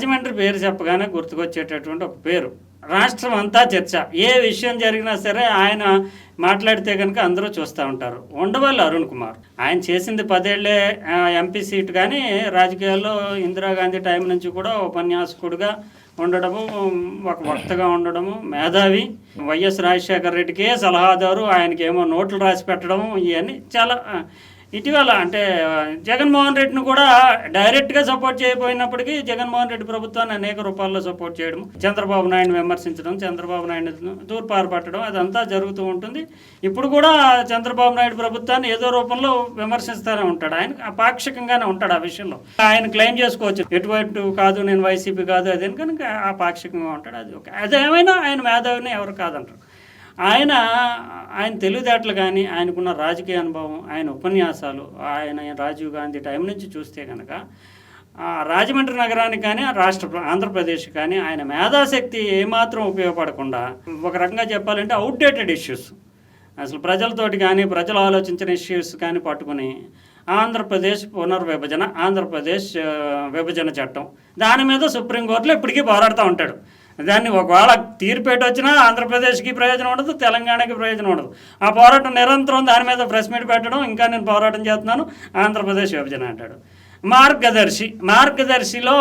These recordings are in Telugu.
రాజమండ్రి పేరు చెప్పగానే గుర్తుకొచ్చేటటువంటి ఒక పేరు. రాష్ట్రం అంతా చర్చ. ఏ విషయం జరిగినా సరే ఆయన మాట్లాడితే కనుక అందరూ చూస్తూ ఉంటారు. ఉండవల్లి అరుణ్ కుమార్. ఆయన చేసింది పదేళ్ళే ఎంపీ సీట్ కానీ రాజకీయాల్లో ఇందిరాగాంధీ టైం నుంచి కూడా ఉపన్యాసకుడిగా ఉండడము ఒక వక్తగా ఉండడము మేధావి. వైఎస్ రాజశేఖర రెడ్డికే సలహాదారు ఆయనకేమో నోట్లు రాసి పెట్టడము ఇవన్నీ చాలా ఇటీవల అంటే జగన్మోహన్ రెడ్డిని కూడా డైరెక్ట్గా సపోర్ట్ చేయకపోయినప్పటికీ జగన్మోహన్ రెడ్డి ప్రభుత్వాన్ని అనేక రూపాల్లో సపోర్ట్ చేయడం చంద్రబాబు నాయుడు విమర్శించడం చంద్రబాబు నాయుడు తూర్పారు పట్టడం అదంతా జరుగుతూ ఉంటుంది. ఇప్పుడు కూడా చంద్రబాబు నాయుడు ప్రభుత్వాన్ని ఏదో రూపంలో విమర్శిస్తూనే ఉంటాడు. ఆయన ఆ పాక్షికంగానే ఉంటాడు ఆ విషయంలో. ఆయన క్లెయిమ్ చేసుకోవచ్చు. ఎటువంటి కాదు నేను వైసీపీ కాదు అదే కనుక ఆ పాక్షికంగా ఉంటాడు. అది ఒక అదేమైనా ఆయన మేధావిని ఎవరు కాదంటారు. ఆయన ఆయన తెలివితేటలు కానీ ఆయనకున్న రాజకీయ అనుభవం ఆయన ఉపన్యాసాలు ఆయన రాజీవ్ గాంధీ టైం నుంచి చూస్తే కనుక రాజమండ్రి నగరానికి కానీ రాష్ట్ర ఆంధ్రప్రదేశ్ కానీ ఆయన మేధాశక్తి ఏమాత్రం ఉపయోగపడకుండా ఒక రకంగా చెప్పాలంటే అవుట్డేటెడ్ ఇష్యూస్ అసలు ప్రజలతోటి కానీ ప్రజలు ఆలోచించిన ఇష్యూస్ కానీ పట్టుకుని ఆంధ్రప్రదేశ్ పునర్విభజన ఆంధ్రప్రదేశ్ విభజన చట్టం. దాని మీద సుప్రీంకోర్టులో ఇప్పటికీ పోరాడుతూ ఉంటాడు. దాన్ని ఒకవేళ తీర్పేట వచ్చినా ఆంధ్రప్రదేశ్కి ప్రయోజనం ఉండదు తెలంగాణకి ప్రయోజనం ఉండదు. ఆ పోరాటం నిరంతరం దాని మీద ప్రెస్ మీట్ పెట్టడం ఇంకా నేను పోరాటం చేస్తున్నాను ఆంధ్రప్రదేశ్ విభజన అంటాడు. మార్గదర్శి మార్గదర్శిలో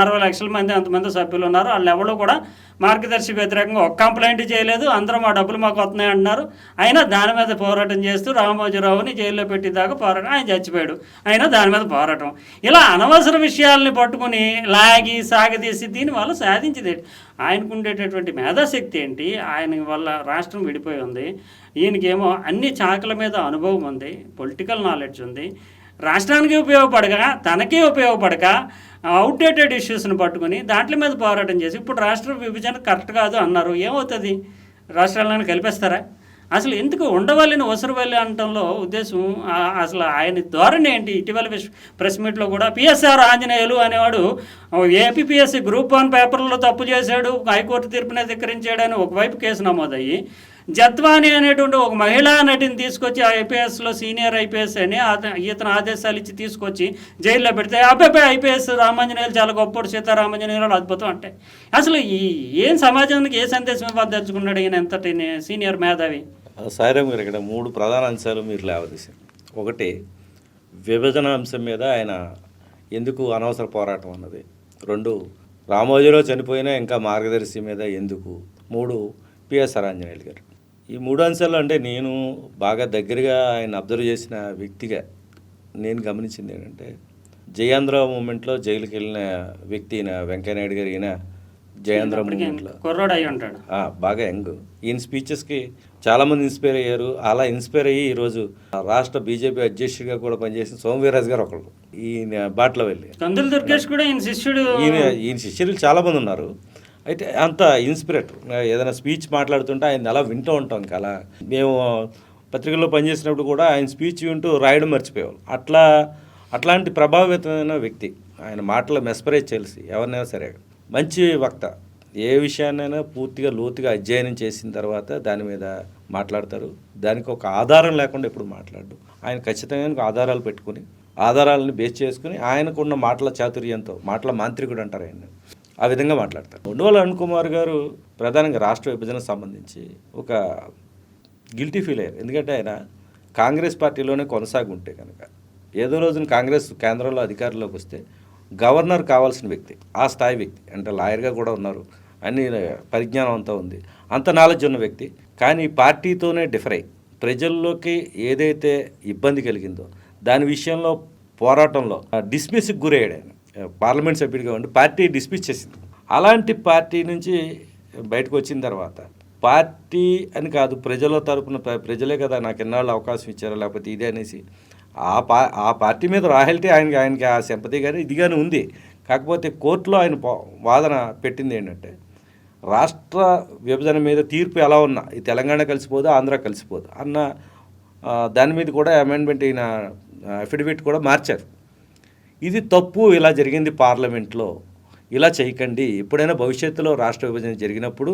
అరవై లక్షల మంది అంతమంది సభ్యులు ఉన్నారు. వాళ్ళు ఎవరు కూడా మార్గదర్శి వ్యతిరేకంగా ఒక కంప్లైంట్ చేయలేదు. అందరూ మా డబ్బులు మాకు వస్తున్నాయి అంటున్నారు. అయినా దాని మీద పోరాటం చేస్తూ రామోజీరావుని జైల్లో పెట్టేదాకా పోరాటం ఆయన చచ్చిపోయాడు. అయినా దాని మీద పోరాటం. ఇలా అనవసర విషయాల్ని పట్టుకుని లాగి సాగదీసి దీని వల్ల సాధించింది ఆయనకు ఉండేటటువంటి మేధాశక్తి ఏంటి? ఆయన వల్ల రాష్ట్రం విడిపోయి ఉంది. ఈయనకేమో అన్ని చాకల మీద అనుభవం ఉంది. పొలిటికల్ నాలెడ్జ్ ఉంది. రాష్ట్రానికి ఉపయోగపడక తనకే ఉపయోగపడక అవుట్డేటెడ్ ఇష్యూస్ని పట్టుకుని దాంట్ల మీద పోరాటం చేసి ఇప్పుడు రాష్ట్ర విభజన కరెక్ట్ కాదు అన్నారు. ఏమవుతుంది? రాష్ట్రాలను కలిపేస్తారా? అసలు ఎందుకు ఉండవల్లిని ఒసరవల్లి అనటంలో ఉద్దేశం అసలు ఆయన ధోరణి ఏంటి? ఇటీవల విష్- ప్రెస్ మీట్లో కూడా పిఎస్ఆర్ ఆంజనేయులు అనేవాడు ఏపీపీఎస్సీ గ్రూప్ వన్ పేపర్లో తప్పు చేశాడు హైకోర్టు తీర్పునే ధిక్కరించాడని ఒకవైపు కేసు నమోదయ్యి జత్వాని అనేటువంటి ఒక మహిళా నటిని తీసుకొచ్చి ఆ ఐపీఎస్లో సీనియర్ ఐపీఎస్ అని ఇతను ఆదేశాలు ఇచ్చి తీసుకొచ్చి జైల్లో పెడితే అబ్బాయి ఐపీఎస్ రామాంజనేయులు చాలా గొప్పడు సీతారామాంజనేయులు అద్భుతం అంటే. అసలు ఈ ఏం సమాజానికి ఏ సందేశం ఇవ్వదలుచుకున్నాడు ఈయన ఎంతటి సీనియర్ మేధావి? సాయిరామ్ గారు ఇక్కడ మూడు ప్రధాన అంశాలు మీరు లేవదీశారు. ఒకటి విభజన అంశం మీద ఆయన ఎందుకు అనవసర పోరాటం అన్నది. రెండు రామోజీరావు చనిపోయినా ఇంకా మార్గదర్శి మీద ఎందుకు. మూడు పిఎస్ఆర్ ఆంజనేయులు గారు. ఈ మూడు అంశాలు అంటే నేను బాగా దగ్గరగా ఆయన అబ్జర్వ్ చేసిన వ్యక్తిగా నేను గమనించింది ఏంటంటే జయాంధ్ర మూమెంట్లో జైలుకి వెళ్ళిన వ్యక్తి ఈయన వెంకయ్యనాయుడు గారు ఈయన జయాంధ్ర మూమెంట్లో. కుర్రోడు అయి ఉంటాడు. బాగా యంగ్. ఈయన స్పీచెస్కి చాలామంది ఇన్స్పైర్ అయ్యారు. అలా ఇన్స్పైర్ అయ్యి ఈరోజు రాష్ట్ర బీజేపీ అధ్యక్షుడిగా కూడా పనిచేసిన సోమవీరాజు గారు ఒకళ్ళు. ఈయన బాటలో వెళ్ళి. కందులు దుర్గేష్ కూడా ఈయన శిష్యుడు. ఈయన ఈయన శిష్యులు చాలామంది ఉన్నారు. అయితే అంత ఇన్స్పిరేటర్ ఏదైనా స్పీచ్ మాట్లాడుతుంటే ఆయన అలా వింటూ ఉంటాం ఇంకా అలా. మేము పత్రికల్లో పనిచేసినప్పుడు కూడా ఆయన స్పీచ్ వింటూ రాయడం మర్చిపోయేవాళ్ళు. అట్లా అట్లాంటి ప్రభావితమైన వ్యక్తి ఆయన మాటలు మెస్పరైజ్ చేసి ఎవరినైనా సరే. మంచి వక్త. ఏ విషయాన్నైనా పూర్తిగా లోతుగా అధ్యయనం చేసిన తర్వాత దాని మీద మాట్లాడతారు. దానికి ఒక ఆధారం లేకుండా ఎప్పుడు మాట్లాడు ఆయన ఖచ్చితంగా ఆధారాలు పెట్టుకుని ఆధారాలను బేస్ చేసుకుని ఆయనకున్న మాటల చాతుర్యంతో మాటల మాంత్రికుడు అంటారు ఆయన ఆ విధంగా మాట్లాడతారు. ఉండవల్లి అరుణ్ కుమార్ గారు ప్రధానంగా రాష్ట్ర విభజనకు సంబంధించి ఒక గిల్టీ ఫీల్ అయ్యారు. ఎందుకంటే ఆయన కాంగ్రెస్ పార్టీలోనే కొనసాగుంటే కనుక ఏదో రోజున కాంగ్రెస్ కేంద్రంలో అధికారంలోకి వస్తే గవర్నర్ కావాల్సిన వ్యక్తి ఆ స్థాయి వ్యక్తి అంటే లాయర్గా కూడా ఉన్నారు అన్ని పరిజ్ఞానం అంతా ఉంది అంత నాలెడ్జ్ ఉన్న వ్యక్తి. కానీ పార్టీతోనే డిఫర్ అయ్యి ప్రజల్లోకి ఏదైతే ఇబ్బంది కలిగిందో దాని విషయంలో పోరాటంలో డిస్మిస్కి గురయ్యాడు ఆయన. పార్లమెంట్ సభ్యుడిగా ఉండి పార్టీ డిస్మిస్ చేసింది. అలాంటి పార్టీ నుంచి బయటకు వచ్చిన తర్వాత పార్టీ అని కాదు ప్రజల తరపున ప్ర- ప్రజలే కదా నాకు ఎన్నాళ్ళు అవకాశం ఇచ్చారా లేకపోతే ఇదే అనేసి ఆ పా ఆ పార్టీ మీద రాయల్టీ ఆయనకి ఆయనకి ఆ సింపతి కానీ ఇది కానీ ఉంది. కాకపోతే కోర్టులో ఆయన వాదన పెట్టింది ఏంటంటే రాష్ట్ర విభజన మీద తీర్పు ఎలా ఉన్నా ఈ తెలంగాణ కలిసిపోదు ఆంధ్ర కలిసిపోదు అన్న దాని మీద కూడా అమెండ్మెంట్ అయిన అఫిడవిట్ కూడా మార్చారు. ఇది తప్పు ఇలా జరిగింది పార్లమెంట్లో. ఇలా చేయకండి. ఎప్పుడైనా భవిష్యత్తులో రాష్ట్ర విభజన జరిగినప్పుడు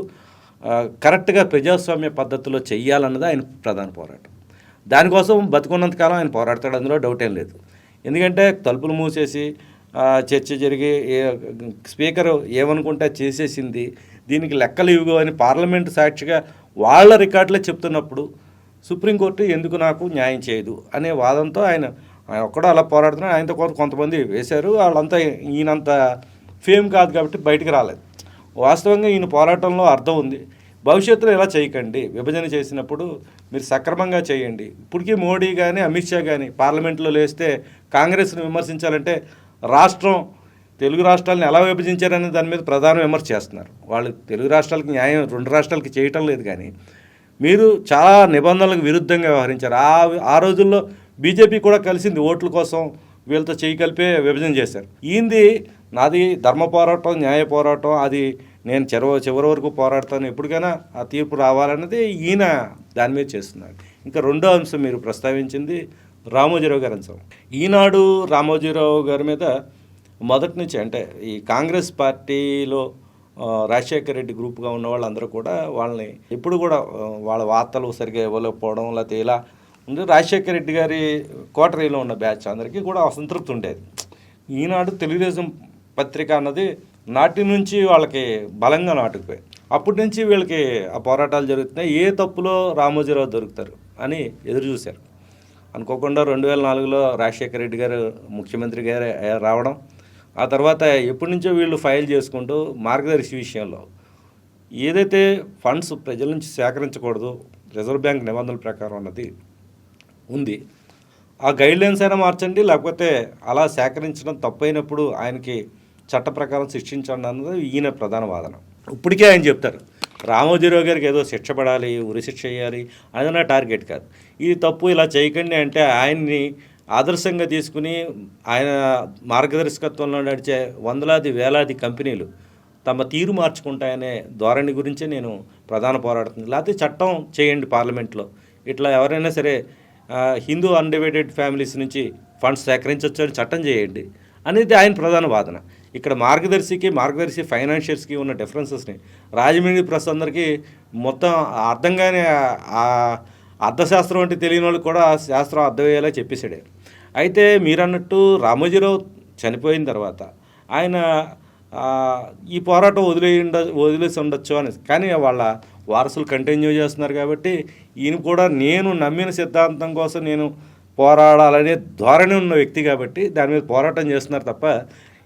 కరెక్ట్గా ప్రజాస్వామ్య పద్ధతిలో చెయ్యాలన్నది ఆయన ప్రధాన పోరాటం. దానికోసం బతుకున్నంతకాలం ఆయన పోరాడతాడు అందులో డౌట్ ఏం లేదు. ఎందుకంటే తలుపులు మూసేసి చర్చ జరిగి స్పీకర్ ఏమనుకుంటే చేసేసింది దీనికి లెక్కలు ఇవ్వు అని పార్లమెంటు సాక్షిగా వాళ్ళ రికార్డులే చెప్తున్నప్పుడు సుప్రీంకోర్టు ఎందుకు నాకు న్యాయం చేయదు అనే వాదంతో ఆయన ఆయన ఒక్కడో అలా పోరాడుతున్నాడు. ఆయనతో కొంత కొంతమంది వేశారు. వాళ్ళంతా ఈయనంత ఫేమ్ కాదు కాబట్టి బయటికి రాలేదు. వాస్తవంగా ఈయన పోరాటంలో అర్థం ఉంది. భవిష్యత్తులో ఇలా చేయకండి. విభజన చేసినప్పుడు మీరు సక్రమంగా చేయండి. ఇప్పటికీ మోడీ కానీ అమిత్ షా కానీ పార్లమెంట్లో లేస్తే కాంగ్రెస్ను విమర్శించాలంటే రాష్ట్రం తెలుగు రాష్ట్రాలను ఎలా విభజించారనే దాని మీద ప్రధాన విమర్శ చేస్తున్నారు. వాళ్ళు తెలుగు రాష్ట్రాలకి న్యాయం రెండు రాష్ట్రాలకి చేయటం లేదు కానీ మీరు చాలా నిబంధనలకు విరుద్ధంగా వ్యవహరించారు. ఆ ఆ రోజుల్లో బీజేపీ కూడా కలిసింది ఓట్ల కోసం వీళ్ళతో చేయి కలిపే విభజన చేశారు. ఈంది నాది ధర్మ పోరాటం న్యాయ పోరాటం అది నేను చివరి చివరి వరకు పోరాడతాను ఎప్పటికైనా ఆ తీర్పు రావాలన్నది ఈయన దాని మీద చేస్తున్నాడు ఇంకా రెండో అంశం మీరు ప్రస్తావించింది రామోజీరావు గారి అంశం. ఈనాడు రామోజీరావు గారి మీద మొదటి నుంచి అంటే ఈ కాంగ్రెస్ పార్టీలో రాజశేఖర్ రాజశేఖర రెడ్డి గ్రూప్గా ఉన్న వాళ్ళందరూ కూడా వాళ్ళని ఎప్పుడు కూడా వాళ్ళ వార్తలు సరిగ్గా ఇవ్వలేకపోవడం లేకపోతే ఇలా రాజశేఖర రెడ్డి గారి కోటరీలో ఉన్న బ్యాచ్ అందరికీ కూడా అసంతృప్తి ఉండేది. ఈనాడు తెలుగుదేశం పత్రిక అన్నది నాటి నుంచి వాళ్ళకి బలంగా నాటుకుపోయి అప్పటి నుంచి వీళ్ళకి ఆ పోరాటాలు జరుగుతున్నాయి. ఏ తప్పులో రామోజీరావు దొరుకుతారు అని ఎదురు చూశారు. అనుకోకుండా రెండు వేల నాలుగులో రాజశేఖర రెడ్డి గారు ముఖ్యమంత్రి గారు రావడం ఆ తర్వాత ఎప్పటి నుంచో వీళ్ళు ఫైల్ చేసుకుంటూ మార్గదర్శి విషయంలో ఏదైతే ఫండ్స్ ప్రజల నుంచి సేకరించకూడదు రిజర్వ్ బ్యాంక్ నిబంధనల ప్రకారం అన్నది ఉంది. ఆ గైడ్లైన్స్ అయినా మార్చండి లేకపోతే అలా సేకరించడం తప్పైనప్పుడు ఆయనకి చట్ట ప్రకారం శిక్షించండి అన్నది ఈయన ప్రధాన వాదన. ఇప్పటికే ఆయన చెప్తారు రామోజీరావు గారికి ఏదో శిక్ష పడాలి ఉరి శిక్ష చేయాలి అనేది నా టార్గెట్ కాదు. ఇది తప్పు ఇలా చేయకండి అంటే ఆయన్ని ఆదర్శంగా తీసుకుని ఆయన మార్గదర్శకత్వంలో నడిచే వందలాది వేలాది కంపెనీలు తమ తీరు మార్చుకుంటాయనే ధోరణి గురించే నేను ప్రధాన పోరాడుతుంది లేకపోతే చట్టం చేయండి పార్లమెంట్లో. ఇట్లా ఎవరైనా సరే హిందూ అన్డివైడెడ్ ఫ్యామిలీస్ నుంచి ఫండ్స్ సేకరించవచ్చు అని చట్టం చేయండి అనేది ఆయన ప్రధాన వాదన. ఇక్కడ మార్గదర్శికి మార్గదర్శి ఫైనాన్షియల్స్కి ఉన్న డిఫరెన్సెస్ని రాజమండ్రి ప్రెస్ అందరికీ మొత్తం అర్థంగానే ఆ అర్థశాస్త్రం అంటే తెలియని వాళ్ళు కూడా శాస్త్రం అర్థమయ్యేలా చెప్పేశాడు అయితే మీరన్నట్టు రామోజీరావు చనిపోయిన తర్వాత ఆయన ఈ పోరాటం వదిలేయ ఉండ వదిలేసి ఉండొచ్చు అని. కానీ వాళ్ళ వారసులు కంటిన్యూ చేస్తున్నారు కాబట్టి ఈయన కూడా నేను నమ్మిన సిద్ధాంతం కోసం నేను పోరాడాలనే ధోరణి ఉన్న వ్యక్తి కాబట్టి దాని మీద పోరాటం చేస్తున్నారు తప్ప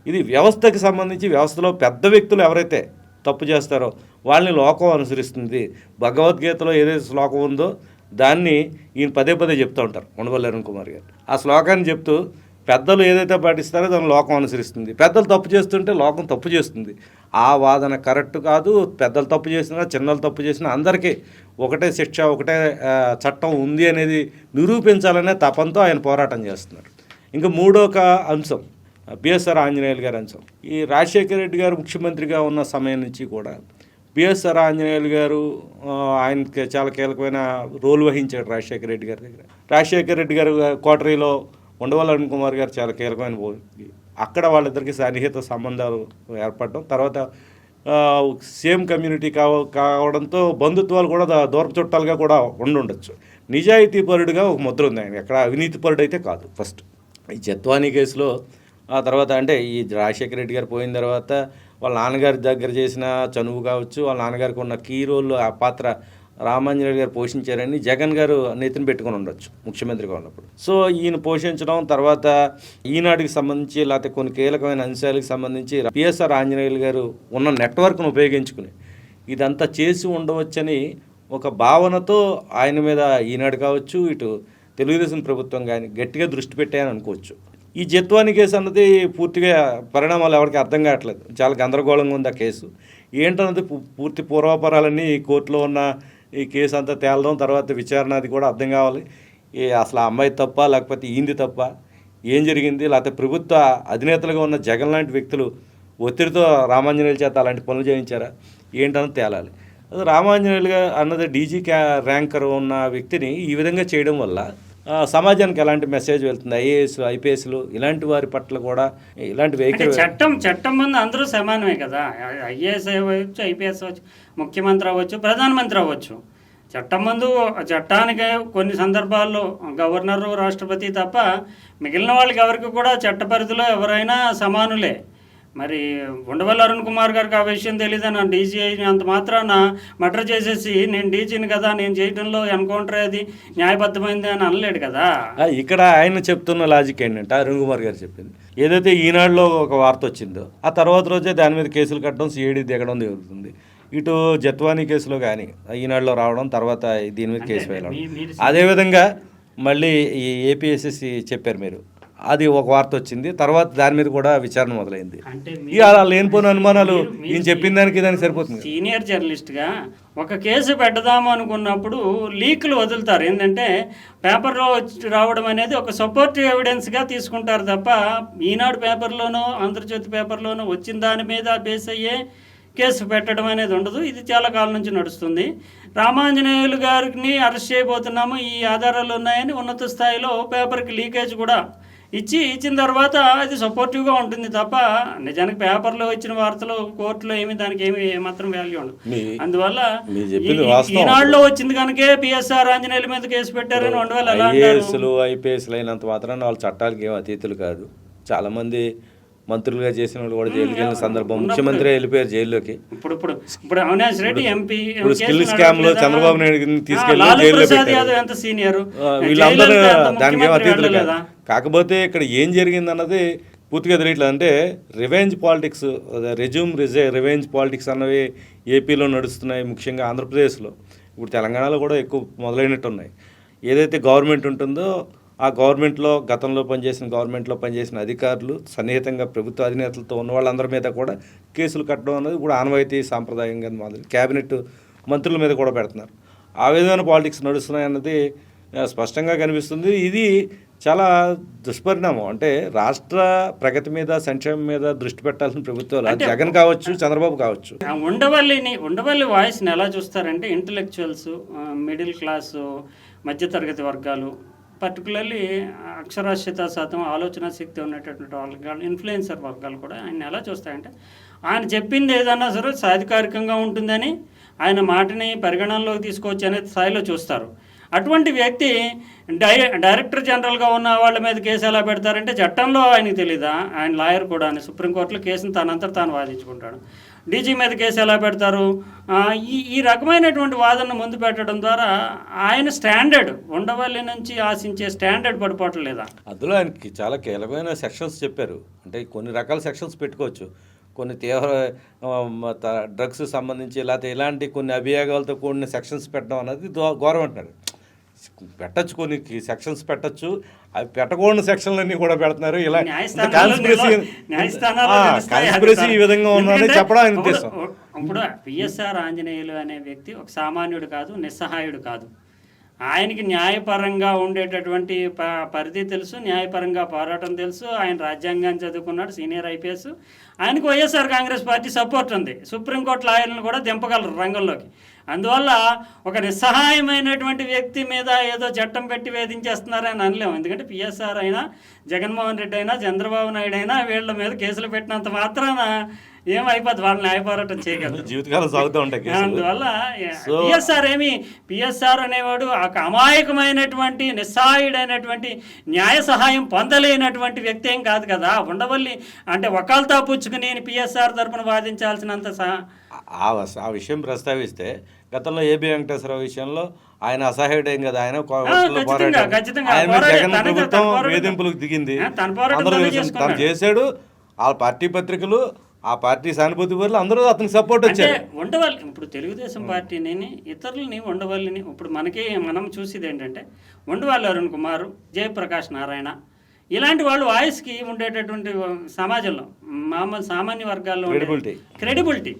ఇది వ్యవస్థకి సంబంధించి వ్యవస్థలో పెద్ద వ్యక్తులు ఎవరైతే తప్పు చేస్తారో వాళ్ళని లోకం అనుసరిస్తుంది. భగవద్గీతలో ఏదైతే శ్లోకం ఉందో దాన్ని ఈయన పదే పదే చెప్తూ ఉంటారు. ఉండవల్లి అరుణ్ కుమార్ గారు. ఆ శ్లోకాన్ని చెప్తూ పెద్దలు ఏదైతే పాటిస్తారో దాన్ని లోకం అనుసరిస్తుంది. పెద్దలు తప్పు చేస్తుంటే లోకం తప్పు చేస్తుంది. ఆ వాదన కరెక్ట్ కాదు. పెద్దలు తప్పు చేసినా చిన్నలు తప్పు చేసినా అందరికీ ఒకటే శిక్ష ఒకటే చట్టం ఉంది అనేది నిరూపించాలనే తపంతో ఆయన పోరాటం చేస్తున్నారు. ఇంకా మూడో ఒక అంశం బిఎస్ఆర్ ఆంజనేయులు గారి అంశం. ఈ రాజశేఖర రెడ్డి గారు ముఖ్యమంత్రిగా ఉన్న సమయం నుంచి కూడా బిఎస్ఆర్ ఆంజనేయులు గారు ఆయనకి చాలా కీలకమైన రోల్ వహించాడు రాజశేఖర రెడ్డి గారి దగ్గర. రాజశేఖర రెడ్డి గారు కోటరీలో ఉండవల్లి అరుణ్ కుమార్ గారు చాలా కీలకమైన రో- అక్కడ వాళ్ళిద్దరికి సన్నిహిత సంబంధాలు ఏర్పడడం తర్వాత సేమ్ కమ్యూనిటీ కావ కావడంతో బంధుత్వాలు కూడా దూరపు చుట్టాలుగా కూడా ఉండుండొచ్చు. నిజాయితీ పరుడుగా ఒక ముద్ర ఉంది ఆయన. ఎక్కడ అవినీతి పరుడు అయితే కాదు ఫస్ట్. ఈ జత్వానీ కేసులో ఆ తర్వాత అంటే ఈ రాజశేఖర రెడ్డి గారు పోయిన తర్వాత వాళ్ళ నాన్నగారి దగ్గర చేసిన చనువు కావచ్చు వాళ్ళ నాన్నగారికి ఉన్న కీ రోల్ ఆ పాత్ర రామాంజనేయుడు గారు పోషించారని జగన్ గారు నెత్తిన పెట్టుకొని ఉండొచ్చు ముఖ్యమంత్రిగా ఉన్నప్పుడు. సో ఈయన పోషించడం తర్వాత ఈనాటికి సంబంధించి లేకపోతే కొన్ని కీలకమైన అంశాలకు సంబంధించి పిఎస్ఆర్ ఆంజనేయులు గారు ఉన్న నెట్వర్క్ను ఉపయోగించుకుని ఇదంతా చేసి ఉండవచ్చని ఒక భావనతో ఆయన మీద ఈనాడు కావచ్చు ఇటు తెలుగుదేశం ప్రభుత్వం కానీ గట్టిగా దృష్టి పెట్టాయని అనుకోవచ్చు. ఈ జత్వాని కేసు అన్నది పూర్తిగా పరిణామాలు ఎవరికి అర్థం కావట్లేదు. చాలా గందరగోళంగా ఉంది ఆ కేసు. ఏంటన్నది పూ- పూర్తి పూర్వాపరాలన్నీ కోర్టులో ఉన్న ఈ కేసు అంతా తేలడం తర్వాత విచారణ అది కూడా అర్థం కావాలి. ఈ అసలు ఆ అమ్మాయి తప్ప లేకపోతే ఈంది తప్ప ఏం జరిగింది? లేకపోతే ప్రభుత్వ అధినేతలుగా ఉన్న జగన్ లాంటి వ్యక్తులు ఒత్తిడితో రామాంజనేయుల చేత అలాంటి పనులు చేయించారా? ఏంటని తేలాలి. రామాంజనేయులుగా అన్నది డీజీ క్యా ర్యాంకర్ ఉన్న వ్యక్తిని ఈ విధంగా చేయడం వల్ల సమాజానికి ఎలాంటి మెసేజ్ వెళ్తుంది ఐఏఎస్ ఐపీఎస్లు ఇలాంటి వారి పట్ల కూడా ఇలాంటి వెహికల్ చట్టం చట్టం ముందు అందరూ సమానమే కదా. ఐఏఎస్ అవ్వచ్చు ఐపీఎస్ అవ్వచ్చు ముఖ్యమంత్రి అవ్వచ్చు ప్రధానమంత్రి అవ్వచ్చు. చట్టం ముందు చట్టానికి కొన్ని సందర్భాల్లో గవర్నరు రాష్ట్రపతి తప్ప మిగిలిన వాళ్ళకి ఎవరికి కూడా చట్ట పరిధిలో ఎవరైనా సమానులే. మరి ఉండవల్లి అరుణ్ కుమార్ గారికి ఆ విషయం తెలియదని డీజీ అంత మాత్రాన మర్డర్ చేసేసి నేను డీజీని కదా నేను చేయడంలో ఎన్కౌంటర్ అది న్యాయబద్ధమైంది అని అనలేడు కదా. ఇక్కడ ఆయన చెప్తున్న లాజిక్ ఏంటంటే అరుణ్ కుమార్ గారు చెప్పింది. ఏదైతే ఈనాడులో ఒక వార్త వచ్చిందో ఆ తర్వాత రోజే దాని మీద కేసులు కట్టడం సిఐడి దిగడం జరుగుతుంది. ఇటు జత్వానీ కేసులో కానీ ఈనాడులో రావడం తర్వాత దీని మీద కేసు వేయడం. అదేవిధంగా మళ్ళీ ఈ ఏపీఎస్ఎస్సి చెప్పారు మీరు. అది ఒక వార్త వచ్చింది. తర్వాత దాని మీద కూడా విచారణ మొదలైంది. అలా లేనిపోయిన అనుమానాలు ఈయన చెప్పిన దానికి దానికి సరిపోతుంది సీనియర్ జర్నలిస్ట్గా ఒక కేసు పెట్టదాము అనుకున్నప్పుడు లీకులు వదులుతారు. ఏంటంటే పేపర్లో రావడం అనేది ఒక సపోర్టివ్ ఎవిడెన్స్గా తీసుకుంటారు తప్ప ఈనాడు పేపర్లోనో ఆంధ్రజ్యోతి పేపర్లోనో వచ్చిన దాని మీద బేస్ అయ్యే కేసు పెట్టడం అనేది ఉండదు. ఇది చాలా కాలం నుంచి నడుస్తుంది. రామాంజనేయులు గారిని అరెస్ట్ చేయబోతున్నాము. ఈ ఆధారాలు ఉన్నాయని ఉన్నత స్థాయిలో పేపర్కి లీకేజ్ కూడా ఇచ్చి ఇచ్చిన తర్వాత అది సపోర్టివ్గా ఉంటుంది తప్ప నిజానికి పేపర్లో ఇచ్చిన వార్తలు కోర్టులో ఏమి దానికి ఏమి ఏమాత్రం వాల్యూ ఉండదు. అందువల్ల. ఈనాడులో వచ్చింది కనుకే పిఎస్ఆర్ ఆంజనేయుల మీద కేసు పెట్టారని ఉండవాలి అంటారు? ఐఏఎస్లు ఐపీఎస్లు అయినంత మాత్రాన వాళ్ళ చట్టాలకి ఏం అతీతులు కాదు. చాలా మంది మంత్రులుగా చేసిన వాళ్ళు కూడా జైలుకి వెళ్ళిన సందర్భం ముఖ్యమంత్రి వెళ్ళిపోయారు జైల్లోకి. ఇప్పుడు ఇప్పుడు ఇప్పుడు అవినాష్ రెడ్డి ఎంపీ ఇప్పుడు స్కిల్ స్కామ్లో చంద్రబాబు నాయుడు తీసుకెళ్ళి లాలూ జైల్లో పెట్టారు. వీళ్ళందరూ దానికి ఏం అతీతులు కాదు. కాకపోతే ఇక్కడ ఏం జరిగింది అన్నది పూర్తిగా తెలియట్లేదు. అంటే రివెంజ్ పాలిటిక్స్ రెజ్యూమ్ రిజే రివెంజ్ పాలిటిక్స్ అన్నవి ఏపీలో నడుస్తున్నాయి ముఖ్యంగా ఆంధ్రప్రదేశ్లో. ఇప్పుడు తెలంగాణలో కూడా ఎక్కువ మొదలైనట్టు ఉన్నాయి ఏదైతే గవర్నమెంట్ ఉంటుందో ఆ గవర్నమెంట్లో గతంలో పనిచేసిన గవర్నమెంట్లో పనిచేసిన అధికారులు సన్నిహితంగా ప్రభుత్వ అధినేతలతో ఉన్న వాళ్ళందరి మీద కూడా కేసులు కట్టడం అనేది కూడా ఆనవాయితీ సాంప్రదాయంగా మాదిరి. క్యాబినెట్ మంత్రుల మీద కూడా పెడుతున్నారు. ఆ విధమైన పాలిటిక్స్ నడుస్తున్నాయి అన్నది స్పష్టంగా కనిపిస్తుంది. ఇది చాలా దుష్పరిణామం. అంటే రాష్ట్ర ప్రగతి మీద సంక్షేమం మీద దృష్టి పెట్టాల్సిన ప్రభుత్వాలు జగన్ కావచ్చు చంద్రబాబు కావచ్చు. ఉండవల్లిని ఉండవల్లి వాయిస్ని ఎలా చూస్తారంటే ఇంటలెక్చువల్స్ మిడిల్ క్లాసు మధ్యతరగతి వర్గాలు పర్టికులర్లీ అక్షరాస్యత శాతం ఆలోచన శక్తి ఉన్నటువంటి వర్గాలు ఇన్ఫ్లుయెన్సర్ వర్గాలు కూడా ఆయన ఎలా చూస్తాయంటే ఆయన చెప్పింది ఏదన్నా సరే సాధికారికంగా ఉంటుందని ఆయన మాటని పరిగణనలోకి తీసుకోవచ్చు అనే స్థాయిలో చూస్తారు. అటువంటి వ్యక్తి డై డైరెక్టర్ జనరల్గా ఉన్న వాళ్ళ మీద కేసు ఎలా పెడతారంటే చట్టంలో ఆయనకి తెలీదా? ఆయన లాయర్ కూడా అని సుప్రీంకోర్టులో కేసును తనంతా తాను వాదించుకుంటాడు. డీజీ మీద కేసు ఎలా పెడతారు? ఈ ఈ రకమైనటువంటి వాదనను ముందు పెట్టడం ద్వారా ఆయన స్టాండర్డ్ ఉండవల్లి నుంచి ఆశించే స్టాండర్డ్ పడిపోవట్లేదా అందులో ఆయనకి చాలా కీలకమైన సెక్షన్స్ చెప్పారు. అంటే కొన్ని రకాల సెక్షన్స్ పెట్టుకోవచ్చు. కొన్ని తీవ్ర డ్రగ్స్ సంబంధించి లేకపోతే ఇలాంటి కొన్ని అభియోగాలతో కూడిన సెక్షన్స్ పెట్టడం అనేది ఘోరం అంటున్నాడు. పెట్టచ్చు కొన్ని సెక్షన్స్ పెట్టచ్చు. అవి పెట్టకూడని సెక్షన్లన్నీ కూడా పెడుతున్నారు. ఇలా కాన్స్పిరసీ ఈ విధంగా ఉందని ఇప్పుడు- ఉద్దేశం ఇప్పుడు పిఎస్ఆర్ ఆంజనేయులు అనే వ్యక్తి ఒక సామాన్యుడు కాదు నిస్సహాయుడు కాదు. ఆయనకి న్యాయపరంగా ఉండేటటువంటి ప- పరిధి తెలుసు న్యాయపరంగా పోరాటం తెలుసు ఆయన రాజ్యాంగాన్ని చదువుకున్నాడు సీనియర్ ఐపీఎస్. ఆయనకు వైఎస్ఆర్ కాంగ్రెస్ పార్టీ సపోర్ట్ ఉంది. సుప్రీంకోర్టు లాయర్లను కూడా దింపగలరు రంగంలోకి. అందువల్ల ఒక నిస్సహాయమైనటువంటి వ్యక్తి మీద ఏదో చట్టం పెట్టి వేధించేస్తున్నారని అనలేము. ఎందుకంటే పిఎస్ఆర్ అయినా జగన్మోహన్ రెడ్డి అయినా చంద్రబాబు నాయుడు అయినా వీళ్ళ మీద కేసులు పెట్టినంత మాత్రాన ఏమైపోద్ది? వాళ్ళని న్యాయ పోరాటం చేయగలరు జీవితకాలం సాగుతూ ఉంటాయి. అందువల్ల పిఎస్ఆర్ ఏమి? పిఎస్ఆర్ అనేవాడు ఒక అమాయకమైనటువంటి నిస్సహాయుడైనటువంటి న్యాయ సహాయం పొందలేనటువంటి వ్యక్తి ఏం కాదు కదా. ఉండవల్లి అంటే ఒకళ్ళతో పుచ్చుకుని పిఎస్ఆర్ తరపున వాదించాల్సినంత సహా ఆ విషయం ప్రస్తావిస్తే గతంలో ఏబి వెంకటేశ్వరరావు విషయంలో ఆయన అసహాయుడేం కదా. ఆయన. జగన్ ప్రభుత్వం వేధింపులకు దిగింది. అందరూ. తను చేశాడు. ఆ పార్టీ పత్రికలు ఆ పార్టీ సానుభూతి పరులు అందరూ అతనికి సపోర్ట్ వచ్చారు. ఉండవల్లి ఇప్పుడు తెలుగుదేశం పార్టీని ఇతరులని ఉండవల్లిని ఇప్పుడు మనకి మనం చూసేది ఏంటంటే ఉండవల్లి అరుణ్ కుమార్ జయప్రకాష్ నారాయణ ఇలాంటి వాళ్ళు వాయిస్కి ఉండేటటువంటి సమాజంలో మామూలు సామాన్య వర్గాల్లో. క్రెడిబిలిటీ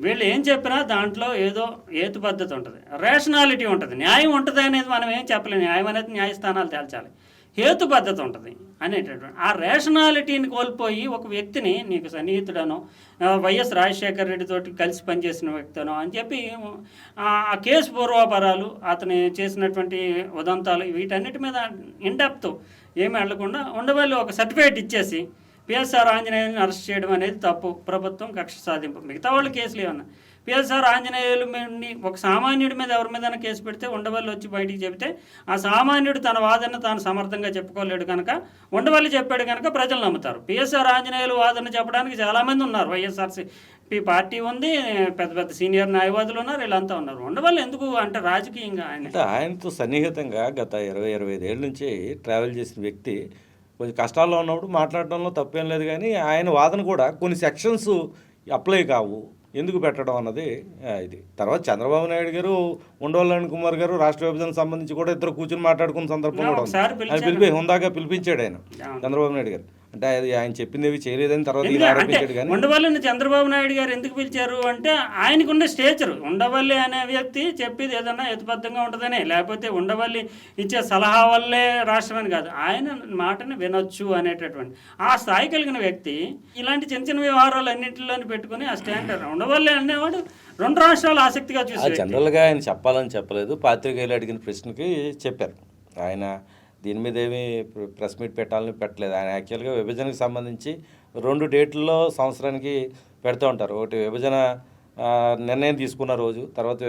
వీళ్ళు ఏం చెప్పినా దాంట్లో ఏదో ఏతు పద్ధతి ఉంటుంది. రేషనాలిటీ ఉంటుంది. న్యాయం ఉంటుంది అనేది మనం ఏం చెప్పలేము న్యాయం అనేది న్యాయస్థానాలు తేల్చాలి. హేతు పద్ధతి ఉంటుంది అనేటటువంటి ఆ రేషనాలిటీని కోల్పోయి ఒక వ్యక్తిని నీకు సన్నిహితుడనో వైఎస్ రాజశేఖర రెడ్డితో కలిసి పనిచేసిన వ్యక్తినో అని చెప్పి ఆ కేసు పూర్వాపరాలు అతను చేసినటువంటి ఉదంతాలు వీటన్నిటి మీద ఇండెప్త్ ఏమి వెళ్ళకుండా ఉండవల్లి ఒక సర్టిఫికేట్ ఇచ్చేసి పిఎస్ఆర్ ఆంజనేయులను అరెస్ట్ చేయడం అనేది తప్పు. ప్రభుత్వం కక్ష సాధింపు. మిగతా వాళ్ళు కేసులు ఏమన్నా? పిఎస్ఆర్ ఆంజనేయుల ఒక సామాన్యుడి మీద ఎవరి మీద కేసు పెడితే ఉండవల్లి వచ్చి బయటికి చెబితే ఆ సామాన్యుడు తన వాదన తాను సమర్థంగా చెప్పుకోలేడు కనుక ఉండవల్లి చెప్పాడు కనుక ప్రజలు నమ్ముతారు. పిఎస్ఆర్ ఆంజనేయులు వాదన చెప్పడానికి చాలామంది ఉన్నారు. వైఎస్ఆర్సీపీ పార్టీ ఉంది పెద్ద పెద్ద సీనియర్ న్యాయవాదులు ఉన్నారు వీళ్ళంతా ఉన్నారు. ఉండవల్లి ఎందుకు అంటే రాజకీయంగా ఆయన? అంటే ఆయనతో సన్నిహితంగా గత ఇరవై ఇరవై ఐదు ఏళ్ళ నుంచి ట్రావెల్ చేసిన వ్యక్తి కొంచెం కష్టాల్లో ఉన్నప్పుడు మాట్లాడడంలో తప్పేం లేదు కానీ ఆయన వాదన కూడా కొన్ని సెక్షన్స్ అప్లై కావు. ఎందుకు పెట్టడం అన్నది ఇది. తర్వాత చంద్రబాబు నాయుడు గారు ఉండవల్లని కుమార్ గారు రాష్ట్ర విభజనకు సంబంధించి కూడా ఇద్దరు కూర్చొని మాట్లాడుకున్న సందర్భం కూడా ఉంది. పిలిపి హుందాగా పిలిపించాడు ఆయన. చంద్రబాబు నాయుడు గారు. అంటే అది ఆయన చెప్పింది ఏవి చేయలేదని తర్వాత ఆరోపించాడు కానీ ఉండవల్లిని చంద్రబాబు నాయుడు గారు ఎందుకు పిలిచారు అంటే ఆయనకున్న స్టేచర్ ఉండవల్లి అనే వ్యక్తి చెప్పేది ఏదన్నా హేతుబద్ధంగా ఉంటుందనే లేకపోతే ఉండవల్లి ఇచ్చే సలహా వల్లే రాష్ట్రం అని కాదు. ఆయన మాటని వినొచ్చు అనేటటువంటి ఆ స్థాయి కలిగిన వ్యక్తి ఇలాంటి చిన్న చిన్న వ్యవహారాలు అన్నింటిలోని పెట్టుకుని ఆ స్టాండ్ ఉండవల్లి అనేవాడు రెండు రాష్ట్రాలు ఆసక్తిగా చూసే. జనరల్గా ఆయన చెప్పాలని చెప్పలేదు. పాత్రికేయులు అడిగిన ప్రశ్నకి చెప్పారు. ఆయన దీని మీద ఏమీ ప్రెస్ మీట్ పెట్టాలని పెట్టలేదు. ఆయన యాక్చువల్గా విభజనకు సంబంధించి రెండు డేట్లలో సంవత్సరానికి పెడుతూ ఉంటారు. ఒకటి విభజన నిర్ణయం తీసుకున్న రోజు తర్వాత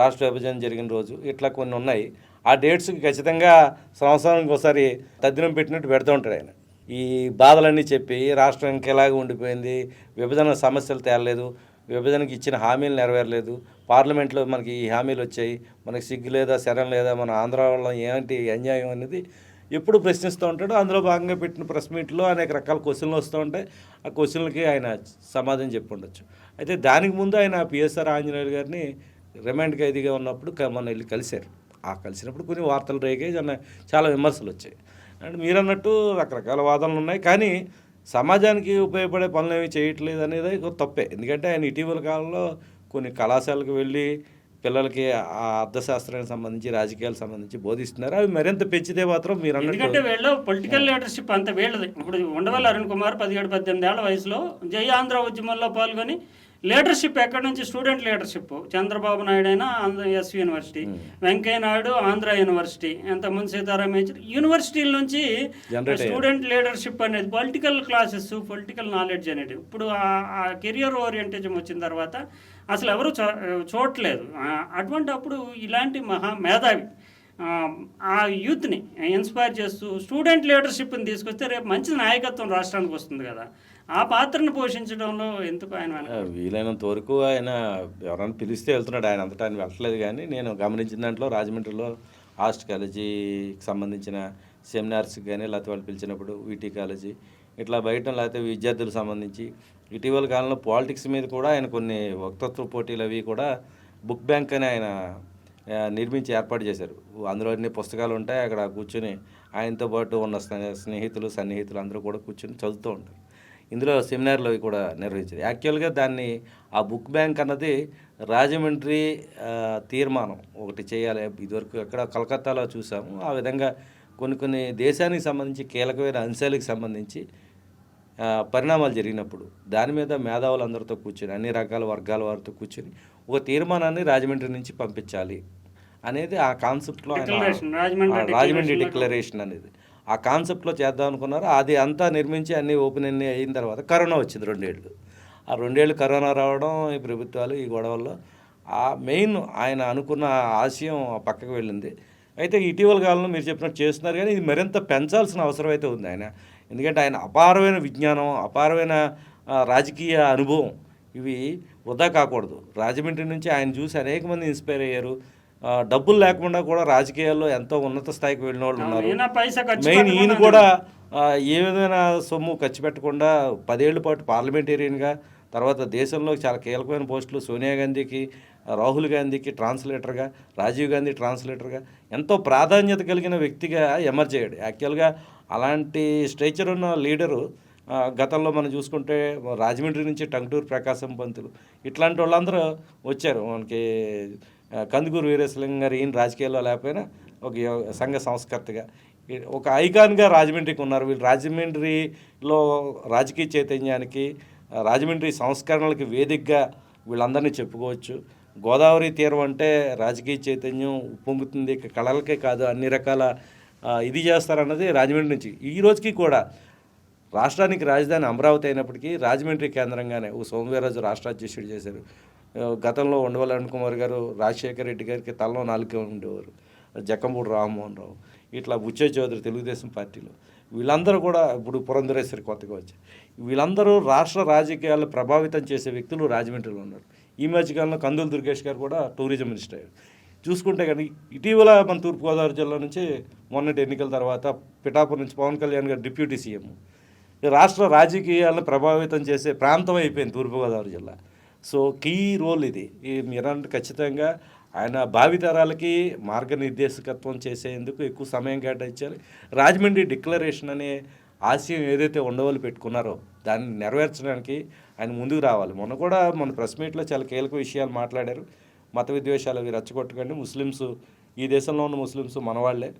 రాష్ట్ర విభజన జరిగిన రోజు ఇట్లా కొన్ని ఉన్నాయి. ఆ డేట్స్కి ఖచ్చితంగా సంవత్సరానికి ఒకసారి తద్దినం పెట్టినట్టు పెడుతూ ఉంటాడు ఆయన. ఈ బాధలన్నీ చెప్పి రాష్ట్రం ఇంకెలాగ ఉండిపోయింది విభజన సమస్యలు తేలలేదు విభజనకి ఇచ్చిన హామీలు నెరవేరలేదు. పార్లమెంట్లో మనకి ఈ హామీలు వచ్చాయి. మనకి సిగ్గు లేదా శరణ్ లేదా మన ఆంధ్ర వాళ్ళ ఏంటి అన్యాయం అనేది ఎప్పుడు ప్రశ్నిస్తూ ఉంటాడు అందులో భాగంగా పెట్టిన ప్రెస్ మీట్లో అనేక రకాల క్వశ్చన్లు వస్తూ ఉంటాయి. ఆ క్వశ్చన్లకి ఆయన సమాధానం చెప్పి ఉండొచ్చు. అయితే దానికి ముందు ఆయన పిఎస్ఆర్ ఆంజనేయులు గారిని రిమాండ్ ఖైదీగా ఉన్నప్పుడు క- మొన్న వెళ్ళి కలిశారు. ఆ కలిసినప్పుడు కొన్ని వార్తలు రేగాయి చాలా- చాలా విమర్శలు వచ్చాయి. అండ్ మీరు అన్నట్టు రకరకాల వాదనలు ఉన్నాయి. కానీ సమాజానికి ఉపయోగపడే పనులు ఏమి చేయట్లేదు అనేది తప్పే. ఎందుకంటే ఆయన ఇటీవల కాలంలో కొన్ని కళాశాలకు వెళ్ళి పిల్లలకి ఆ అర్థశాస్త్రానికి సంబంధించి రాజకీయాలకు సంబంధించి బోధిస్తున్నారు. అవి మరింత పెంచితే మాత్రం మీరు ఎందుకంటే వీళ్ళు పొలిటికల్ లీడర్షిప్ అంత వీళ్ళది. ఇప్పుడు ఉండవల్లి అరుణ్ కుమార్ పదిహేడు పద్దెనిమిది ఏళ్ళ వయసులో జై ఆంధ్ర ఉద్యమంలో పాల్గొని లీడర్షిప్ ఎక్కడి నుంచి? స్టూడెంట్ లీడర్షిప్ చంద్రబాబు నాయుడు అయినా Andhra S university. Venkaiah Naidu Andhra university. ఎంతమంది సీతారాం యేచూరి యూనివర్సిటీల నుంచి. స్టూడెంట్ లీడర్షిప్ అనేది పొలిటికల్ క్లాసెస్ పొలిటికల్ నాలెడ్జ్ అనేది. ఇప్పుడు ఆ కెరియర్ ఓరియంటేషన్ వచ్చిన తర్వాత అసలు ఎవరు చూ- చూడట్లేదు. అటువంటి అప్పుడు ఇలాంటి మహా మేధావి ఆ, ఆ యూత్ని ఇన్స్పైర్ చేస్తూ స్టూడెంట్ లీడర్షిప్ని తీసుకొస్తే రేపు మంచి నాయకత్వం రాష్ట్రానికి వస్తుంది కదా. ఆ పాత్రను పోషించడంలో ఎందుకు ఆయన వీలైనంత వరకు ఆయన ఎవరైనా పిలిస్తే వెళ్తున్నాడు. ఆయన అంతటా ఆయన వెళ్ళట్లేదు కానీ నేను గమనించిన దాంట్లో రాజమండ్రిలో హాస్ట్ కాలేజీకి సంబంధించిన సెమినార్స్కి కానీ లేకపోతే వాళ్ళు పిలిచినప్పుడు వీటీ కాలేజీ ఇట్లా బయట లేకపోతే విద్యార్థులకు సంబంధించి ఇటీవల కాలంలో పాలిటిక్స్ మీద కూడా ఆయన కొన్ని వక్తత్వ పోటీలు అవి కూడా బుక్ బ్యాంక్ అని ఆయన నిర్మించి ఏర్పాటు చేశారు. అందులో అన్ని పుస్తకాలు ఉంటాయి అక్కడ కూర్చొని ఆయనతో పాటు ఉన్న స్నేహితులు సన్నిహితులు అందరూ కూడా కూర్చొని చదువుతూ ఉంటారు. ఇందులో సెమినార్లు అవి కూడా నిర్వహించారు యాక్చువల్గా దాన్ని ఆ బుక్ బ్యాంక్ అన్నది రాజమండ్రి తీర్మానం ఒకటి చేయాలి. ఇదివరకు ఎక్కడ కలకత్తాలో చూసాము. ఆ విధంగా కొన్ని కొన్ని దేశానికి సంబంధించి కీలకమైన అంశాలకు సంబంధించి పరిణామాలు జరిగినప్పుడు దాని మీద మేధావులందరితో కూర్చొని అన్ని రకాల వర్గాల వారితో కూర్చొని ఒక తీర్మానాన్ని రాజమండ్రి నుంచి పంపించాలి అనేది ఆ కాన్సెప్ట్లో ఆయన రాజమండ్రి డిక్లరేషన్ అనేది. ఆ కాన్సెప్ట్లో చేద్దాం అనుకున్నారు అది అంతా నిర్మించి అన్ని ఓపెన్ అన్ని అయిన తర్వాత కరోనా వచ్చింది రెండేళ్ళు. ఆ రెండేళ్ళు కరోనా రావడం ఈ ప్రభుత్వాలు ఈ గొడవల్లో ఆ మెయిన్ ఆయన అనుకున్న ఆశయం పక్కకు వెళ్ళింది. అయితే ఇటీవల కాలంలో మీరు చెప్పినట్టు చేస్తున్నారు కానీ ఇది మరింత పెంచాల్సిన అవసరం అయితే ఉంది ఆయన. ఎందుకంటే ఆయన అపారమైన విజ్ఞానం అపారమైన రాజకీయ అనుభవం. ఇవి వృధా కాకూడదు. రాజమండ్రి నుంచి ఆయన చూసి అనేక మంది ఇన్స్పైర్ అయ్యారు. డబ్బులు లేకుండా కూడా రాజకీయాల్లో ఎంతో ఉన్నత స్థాయికి వెళ్ళిన వాళ్ళు ఉన్నారు. మెయిన్ ఈయన కూడా ఏ విధమైన సొమ్ము ఖర్చు పెట్టకుండా పదేళ్ళ పాటు పార్లమెంటేరియన్గా తర్వాత దేశంలో చాలా కీలకమైన పోస్టులు సోనియా గాంధీకి రాహుల్ గాంధీకి ట్రాన్స్లేటర్గా రాజీవ్ గాంధీ ట్రాన్స్లేటర్గా ఎంతో ప్రాధాన్యత కలిగిన వ్యక్తిగా ఎమర్జ్ అయ్యాడు. యాక్చువల్గా అలాంటి స్ట్రేచర్ ఉన్న లీడరు గతంలో మనం చూసుకుంటే రాజమండ్రి నుంచి టంగుటూరు ప్రకాశం పంతులు ఇట్లాంటి వాళ్ళందరూ వచ్చారు. మనకి కందుకూరు వీరేశలింగం గారు ఈయన రాజకీయాల్లో లేకపోయినా ఒక సంఘ సంస్కర్తగా. ఒక ఐకాన్గా రాజమండ్రికి ఉన్నారు. వీళ్ళు రాజమండ్రిలో రాజకీయ చైతన్యానికి రాజమండ్రి సంస్కరణలకి వేదికగా వీళ్ళందరినీ చెప్పుకోవచ్చు. గోదావరి తీరం అంటే రాజకీయ చైతన్యం ఉప్పొంగుతుంది. కళలకే కాదు అన్ని రకాల ఇది చేస్తారన్నది రాజమండ్రి నుంచి. ఈ రోజుకి కూడా రాష్ట్రానికి రాజధాని అమరావతి అయినప్పటికీ రాజమండ్రి కేంద్రంగానే ఓ సోమవీరరాజు రాష్ట్ర అధ్యక్షుడు చేశారు. గతంలో ఉండవల్లి కుమార్ గారు రాజశేఖర రెడ్డి గారికి తలలో నాలుకే ఉండేవారు. జక్కంపూడి రామ్మోహన్ రావు ఇట్లా బుచ్చే చౌదరి తెలుగుదేశం పార్టీలో. వీళ్ళందరూ కూడా ఇప్పుడు పురంధరేశ్వరి కొత్తగా వచ్చారు. వీళ్ళందరూ రాష్ట్ర రాజకీయాలు ప్రభావితం చేసే వ్యక్తులు రాజమండ్రిలో ఉన్నారు. ఈ మధ్యకాలంలో కందులు దుర్గేష్ గారు కూడా టూరిజం మినిస్టర్ అయ్యారు. చూసుకుంటే కానీ ఇటీవల మన తూర్పుగోదావరి జిల్లా నుంచి మొన్నటి ఎన్నికల తర్వాత పిఠాపురం నుంచి పవన్ కళ్యాణ్ గారు డిప్యూటీ సీఎం. రాష్ట్ర రాజకీయాలను ప్రభావితం చేసే ప్రాంతం అయిపోయింది తూర్పుగోదావరి జిల్లా. సో కీ రోల్ ఇది. ఈ మీరంటే ఖచ్చితంగా ఆయన భావితరాలకి మార్గనిర్దేశకత్వం చేసేందుకు ఎక్కువ సమయం కేటాయించాలి. రాజమండ్రి డిక్లరేషన్ అనే ఆశయం ఏదైతే ఉండవల్లి పెట్టుకున్నారో దాన్ని నెరవేర్చడానికి ఆయన ముందుకు రావాలి. మొన్న కూడా మన ప్రెస్ మీట్లో చాలా కీలక విషయాలు మాట్లాడారు. మత విద్వేషాలు అవి రచ్చగొట్టకండి. ముస్లిమ్స్ ఈ దేశంలో ఉన్న ముస్లిమ్స్ మనవాళ్ళే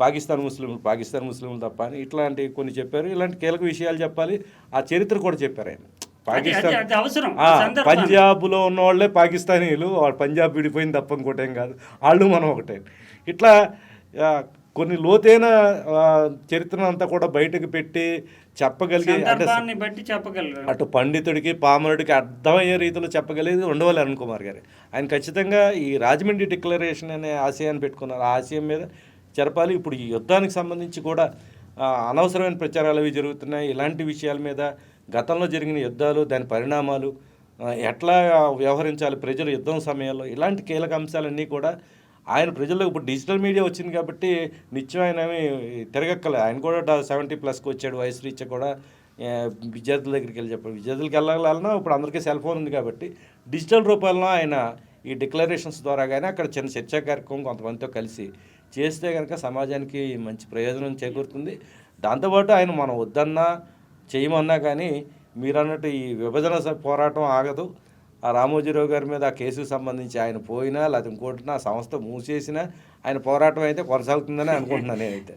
పాకిస్తాన్ ముస్లింలు పాకిస్తాన్ ముస్లింలు తప్ప అని ఇట్లాంటి కొన్ని చెప్పారు. ఇలాంటి కీలక విషయాలు చెప్పాలి. ఆ చరిత్ర కూడా చెప్పారు ఆయన. అవసరం. సందర్భాన్ని. పంజాబ్లో ఉన్న వాళ్ళే పాకిస్తానీలు వాళ్ళు పంజాబ్ విడిపోయింది తప్ప ఇంకోటేం కాదు. వాళ్ళు మనం ఒకటే. ఇట్లా కొన్ని లోతైన చరిత్రను అంతా కూడా బయటకు పెట్టి చెప్పగలిగే అంటే బట్టి చెప్పగలరు. అటు పండితుడికి పామరుడికి అర్థమయ్యే రీతిలో చెప్పగలిగేది ఉండవాలి అరుణ్ కుమార్ గారు. ఆయన ఖచ్చితంగా ఈ రాజమండ్రి డిక్లరేషన్ అనే ఆశయాన్ని పెట్టుకున్నారు. ఆ ఆశయం మీద జరపాలి. ఇప్పుడు ఈ యుద్ధానికి సంబంధించి కూడా అనవసరమైన ప్రచారాలు అవి జరుగుతున్నాయి. ఇలాంటి విషయాల మీద గతంలో జరిగిన యుద్ధాలు దాని పరిణామాలు ఎట్లా వ్యవహరించాలి ప్రజలు యుద్ధం సమయంలో ఇలాంటి కీలక అంశాలన్నీ కూడా ఆయన ప్రజల్లో ఇప్పుడు డిజిటల్ మీడియా వచ్చింది కాబట్టి నిత్యం ఆయన తిరగక్కలే ఆయన కూడా సెవెంటీ ప్లస్కి వచ్చాడు వయసు రీత్యా కూడా. విద్యార్థుల దగ్గరికి వెళ్ళి చెప్పాడు. విద్యార్థులకు వెళ్ళాలన్నా ఇప్పుడు అందరికీ సెల్ ఫోన్ ఉంది కాబట్టి డిజిటల్ రూపంలో ఆయన ఈ డిక్లరేషన్స్ ద్వారా కానీ అక్కడ చిన్న చర్చా కార్యక్రమం కొంతమందితో కలిసి చేస్తే కనుక సమాజానికి మంచి ప్రయోజనం చేకూరుతుంది. దాంతోపాటు ఆయన మనం వద్దన్నా చేయమన్నా కానీ మీరు అన్నట్టు ఈ విభజన పోరాటం ఆగదు. ఆ రామోజీరావు గారి మీద ఆ కేసుకు సంబంధించి ఆయన పోయినా లేకపోతే ఇంకోటినా సంస్థ మూసేసినా ఆయన పోరాటం అయితే కొనసాగుతుందని అనుకుంటున్నాను నేనైతే.